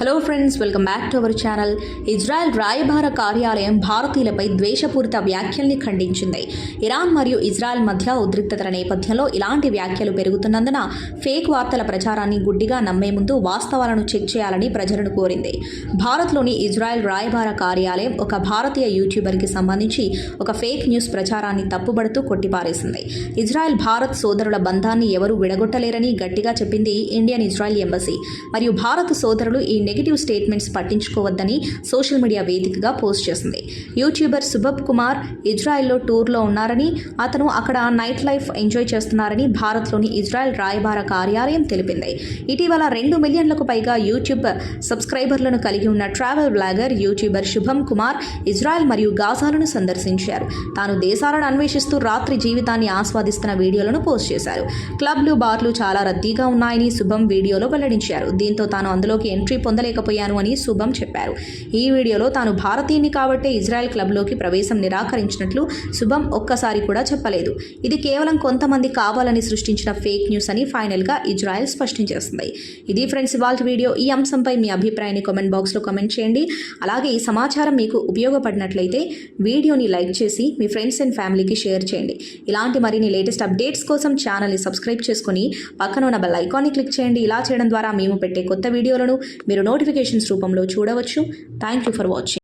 Hello friends welcome back to our channel Israel రాయబార కార్యాలయం భారతీయులపై ద్వేషపూరిత వ్యాఖ్యల్ని ఖండించింది ఇరాన్ మరియు ఇజ్రాయెల్ మధ్య ఉద్రిక్తతల నేపథ్యంలో ఇలాంటి వ్యాఖ్యలు పెరుగుతున్నందున ఫేక్ వార్తల ప్రచారాన్ని గుడ్డిగా నమ్మే ముందు వాస్తవాలను చెక్ చేయాలని ప్రజలను కోరింది భారత్లోని ఇజ్రాయెల్ రాయబార కార్యాలయం ఒక భారతీయ యూట్యూబర్కి సంబంధించి ఒక ఫేక్ న్యూస్ ప్రచారాన్ని తప్పుబడుతూ కొట్టిపారేసింది ఇజ్రాయెల్ భారత్ సోదరుల బంధాన్ని ఎవరూ విడగొట్టలేరని గట్టిగా చెప్పింది ఇండియన్ ఇజ్రాయెల్ ఎంబసీ మరియు భారత సోదరులు ఈ నెగిటివ్ స్టేట్మెంట్స్ పట్టించుకోవద్దని సోషల్ మీడియా వేదికగా పోస్ట్ చేసింది. యూట్యూబర్ సుభబ్ కుమార్ ఇజ్రాయెల్లో టూర్లో ఉన్నారని అతను అక్కడ నైట్ లైఫ్ ఎంజాయ్ చేస్తున్నారని భారత్లోని ఇజ్రాయెల్ రాయబార కార్యాలయం తెలిపింది. ఇటీవల రెండు మిలియన్లకు పైగా యూట్యూబ్ సబ్స్క్రైబర్లను కలిగి ఉన్న ట్రావెల్ బ్లాగర్ యూట్యూబర్ శుభం కుమార్ ఇజ్రాయెల్ మరియు గాజాలను సందర్శించారు. తాను దేశాలను అన్వేషిస్తూ రాత్రి జీవితాన్ని ఆస్వాదిస్తున్న వీడియోలను పోస్ట్ చేశారు. క్లబ్లు బార్లు చాలా రద్దీగా ఉన్నాయని శుభం వీడియోలో వెల్లడించారు. దీంతో తాను అందులోకి ఎంట్రీ పొందలేకపోయాను అని శుభం చెప్పారు. ఈ వీడియోలో తాను భారతీయుని కాబట్టే ఇజ్రాయెల్ క్లబ్లోకి ప్రవేశం నిరాకరించినట్లు శుభం ఒక్కసారి కూడా చెప్పలేదు. ఇది కేవలం కొంతమంది కావాలని సృష్టించిన ఫేక్ న్యూస్ అని ఫైనల్గా ఇజ్రాయెల్ స్పష్టం చేస్తుంది. ఇది ఫ్రెండ్స్ ఇవాళ వీడియో ఈ అంశంపై మీ అభిప్రాయాన్ని కామెంట్ బాక్స్లో కామెంట్ చేయండి. అలాగే ఈ సమాచారం మీకు ఉపయోగపడినట్లయితే వీడియోని లైక్ చేసి మీ ఫ్రెండ్స్ అండ్ ఫ్యామిలీకి షేర్ చేయండి. ఇలాంటి మరిన్ని లేటెస్ట్ అప్డేట్స్ కోసం ఛానల్ని సబ్స్క్రైబ్ చేసుకుని పక్కన ఉన్న బెల్ ఐకాన్ని క్లిక్ చేయండి. ఇలా చేయడం ద్వారా మేము పెట్టే కొత్త వీడియోలను మీరు నోటిఫికేషన్స్ రూపంలో చూడవచ్చు. Thank you for watching